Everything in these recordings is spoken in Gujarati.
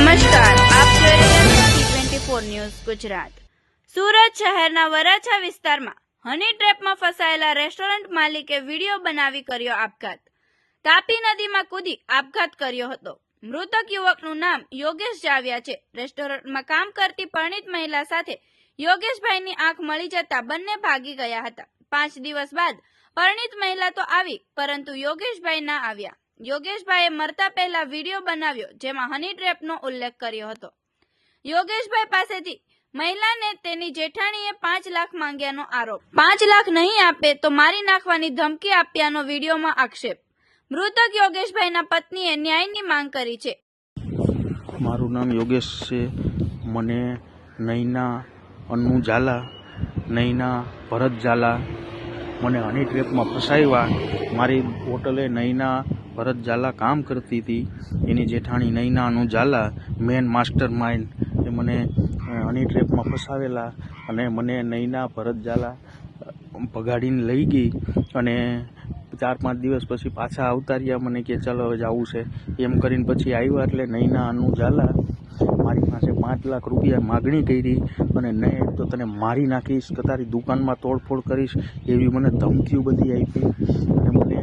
નમસ્કાર, આપ ન્યૂઝ ગુજરાત. સુરત શહેરના વરાછા વિસ્તારમાં હની ટ્રેપમાં ફસાયેલા રેસ્ટોરન્ટ માલિકે વીડિયો બનાવી કર્યો આપઘાત. તાપી નદીમાં કૂદી આપઘાત કર્યો હતો. મૃતક યુવકનું નામ યોગેશ જાવ્યા છે. રેસ્ટોરન્ટમાં કામ કરતી પરણિત મહિલા સાથે યોગેશભાઈની આંખ મળી જતા બંને ભાગી ગયા હતા. પાંચ દિવસ બાદ પરણિત મહિલા તો આવી, પરંતુ યોગેશભાઈ ના આવ્યા. યોગેશભાઈએ મરતા પહેલા વીડિયો બનાવ્યો, જેમાં હની ટ્રેપનો ઉલ્લેખ કર્યો હતો. યોગેશભાઈ પાસેથી મહિલાને તેની જેઠાણીએ પાંચ લાખ માંગ્યાનો આરોપ. પાંચ લાખ નહીં આપે તો મારી નાખવાની ધમકી આપ્યાનો વિડીયોમાં આક્ષેપ. મૃતક યોગેશભાઈના પત્નીએ ન્યાયની માંગ કરી છે. મારું નામ યોગેશ છે. મને નૈના અન્નુ ઝાલા, નૈના ભરત ઝાલા, મને હની ટ્રેપમાં ફસાવ્યા મારી હોટલે નૈના ભરત ઝાલા કામ કરતી હતી. એની જેઠાણી નૈનાનું ઝાલા મેન માસ્ટર માઇન્ડ એ મને હની ટ્રેપમાં ફસાવેલા અને મને નૈના, ભરત ઝાલા પગાડીને લઈ ગઈ અને ચાર પાંચ દિવસ પછી પાછા આવતા રહ્યા. મને કે, ચાલો, હવે જવું છે. એમ કરીને પછી આવ્યા એટલે નૈના અનુ ઝાલા મારી પાસે પાંચ લાખ રૂપિયા માગણી કરી અને નહીં તો તને મારી નાખીશ કે તારી દુકાનમાં તોડફોડ કરીશ એવી મને ધમકીઓ બધી આપી. અને મને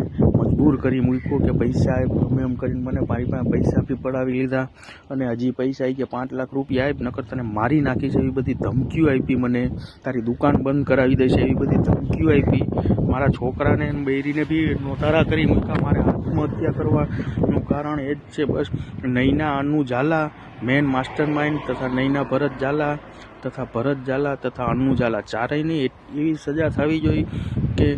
મજબૂર કરી મૂક્યો કે પૈસા ગમે એમ કરીને મને મારી પાસે પૈસા બી પડાવી લીધા અને હજી પૈસા આવી કે પાંચ લાખ રૂપિયા આપ નકર તને મારી નાખી છે એવી બધી ધમકીઓ આપી મને. તારી દુકાન બંધ કરાવી દેશે એવી બધી ધમકીઓ આપી. મારા છોકરાને બૈરીને બી નોતારા કરી મૂક્યા. મારે આત્મહત્યા કરવાનું કારણ એ જ છે બસ. નૈના, અનુ ઝાલા, મેન માસ્ટર માઇન્ડ તથા નૈના ભરત ઝાલા તથા ભરત ઝાલા તથા અનુ ઝાલા. ચારેયની એવી સજા થવી જોઈએ કે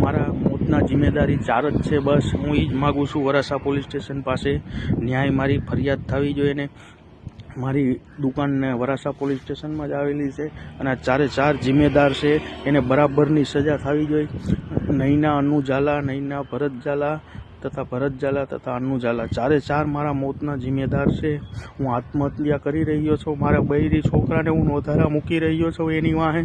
મારા મોતના જિમ્મેદારી ચાર જ છે, બસ. હું એ જ માગું છું વરાસા પોલીસ સ્ટેશન પાસે ન્યાય મારી ફરિયાદ થવી જોઈએ ને મારી દુકાનને વરાસા પોલીસ સ્ટેશનમાં જ આવેલી છે અને આ ચારે ચાર જિમ્મેદાર છે, એને બરાબરની સજા થવી જોઈએ. નૈના અન્નુ ઝાલા નૈના ભરત ઝાલા તથા ભરત ઝાલા તથા અન્નુ ઝાલા ચારે ચાર મારા મોતના જિમ્મેદાર છે. હું આત્મહત્યા કરી રહ્યો છું. મારા બૈરી છોકરાને હું નોધારા મૂકી રહ્યો છું એની વાહે.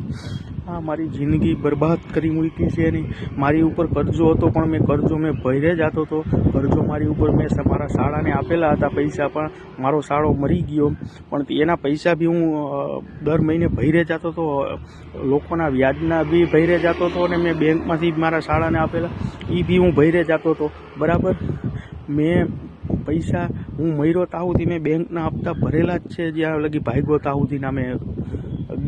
આ મારી જિંદગી બરબાદ કરી મૂકી છે એની. મારી ઉપર કરજો હતો, પણ મેં કરજો મેં ભયરે જતો હતો. કરજો મારી ઉપર. મેં મારા શાળાને આપેલા હતા પૈસા, પણ મારો શાળો મરી ગયો. પણ એના પૈસા બી હું દર મહિને ભયરે જતો હતો. લોકોના વ્યાજના બી ભયરે જતો હતો અને મેં બેંકમાંથી મારા શાળાને આપેલા. એ બી હું ભયરે જતો હતો. બરાબર? મેં પૈસા હું મયરો તાહુથી મેં બેંકના હપ્તા ભરેલા જ છે. જ્યાં લગી ભાગ્યો તાહુથીના મેં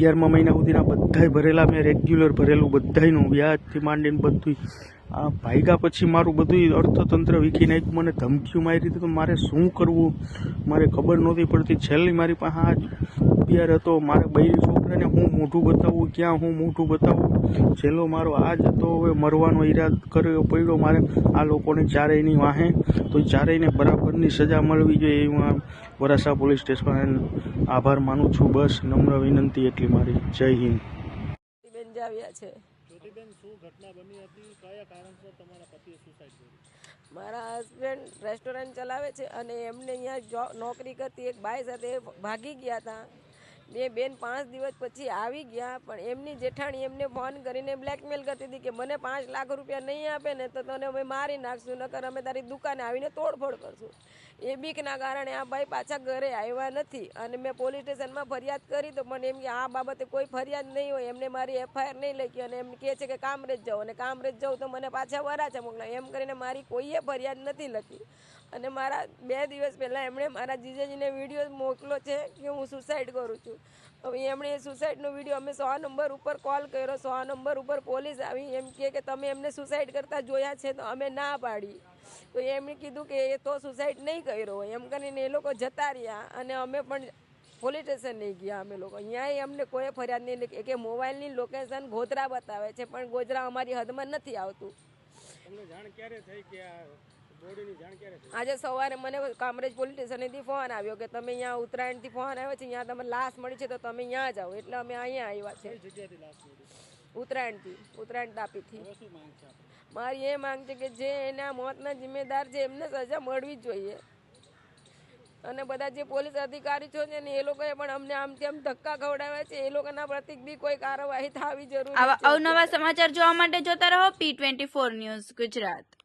અગિયારમા મહિના સુધીના બધાય ભરેલા, મેં રેગ્યુલર ભરેલું બધાયનું વ્યાજથી માંડીને બધું આ ભાગ્યા પછી મારું બધું અર્થતંત્ર વીખી નાખ્યું, મને ધમકીઓ મારી હતી, તો મારે શું કરવું? મારે ખબર નહોતી પડતી. છેલ્લી મારી પાસે આ અગિયાર હતો મારે બૈરી છોકરાને હું મોઢું બતાવવું ક્યાં હું મોઢું બતાવું? છેલ્લો મારો આ જ હતો હવે મરવાનો ઈરાદ કર્યો પડ્યો મારે. આ લોકોને ચારેયની વાહે તો ચારેયને બરાબરની સજા મળવી જોઈએ એ હું વરાસા પોલીસ સ્ટેશન આભાર માનું છું. બસ નમ્ર વિનંતી એટલી મારી. જય હિન્દ. બેન જાવ્યા છે. મારા હસબન્ડ રેસ્ટોરન્ટ ચલાવે છે અને એમને અહીંયા જો નોકરી કરતી એક બાઈ સાથે ભાગી ગયા હતા. બે બેન પાંચ દિવસ પછી આવી ગયા, પણ એમની જેઠાણી એમને ફોન કરીને બ્લેકમેલ કરતી હતી કે મને પાંચ લાખ રૂપિયા નહીં આપે ને તો તને અમે મારી નાખશું, નકર અમે તારી દુકાને આવીને તોડફોડ કરશું. એ બીકના કારણે આ ભાઈ પાછા ઘરે આવ્યા નથી અને મેં પોલીસ સ્ટેશનમાં ફરિયાદ કરી તો પણ એમ કે આ બાબતે કોઈ ફરિયાદ નહીં હોય, એમને મારી એફઆઈઆર નહીં લખી અને એમ કહે છે કે કામરેજ જાઓ અને કામરેજ જાઉં તો મને પાછા વરાછા મોકલા એમ કરીને મારી કોઈએ ફરિયાદ નથી લખી. અને મારા બે દિવસ પહેલાં એમણે મારા જીજાજીને વીડિયો મોકલો છે કે હું સુસાઇડ કરું છું. હવે એમણે સુસાઇડનો વીડિયો અમે સો નંબર ઉપર કોલ કર્યો. સો નંબર ઉપર પોલીસ આવી. એમ કહે કે તમે એમને સુસાઇડ કરતા જોયા છે તો અમે ના પાડી. તો એમણે કીધું કે એ તો સુસાઇડ નહીં કર્યો એમ કરીને એ લોકો જતા રહ્યા અને અમે પણ પોલીસ સ્ટેશન નહીં ગયા અમે લોકો. અહીંયા અમને કોઈ ફરિયાદ નહીં. લખી કે મોબાઈલની લોકેશન ગોધરા બતાવે છે, પણ ગોધરા અમારી હદમાં નથી આવતું. આજે સવારે મને કામરેજ પોલીસ સ્ટેશનેથી ફોન આવ્યો કે તમે અહીંયા ઉત્તરાયણથી ફોન આવ્યો છે અહીંયા તમે લાશ મળી છે તો તમે અહીંયા જાઓ એટલે અમે અહીંયા આવ્યા છે. ઉત્તરાયણથી ઉત્તરાયણ તાપીથી. મારી એ માંગ છે કે જે એના મોતના જિમ્મેદાર છે એમને સજા મળવી જ જોઈએ. અને બધા જે પોલીસ અધિકારી છે ને એ લોકોએ પણ અમને આમ તેમ ધક્કા ખવડાવ્યા છે. એ લોકોના પ્રતિક બી કોઈ કાર્યવાહી થવી જરૂરી આવા અવનવા સમાચાર જોવા માટે જોતા રહો P twenty four news Gujarat.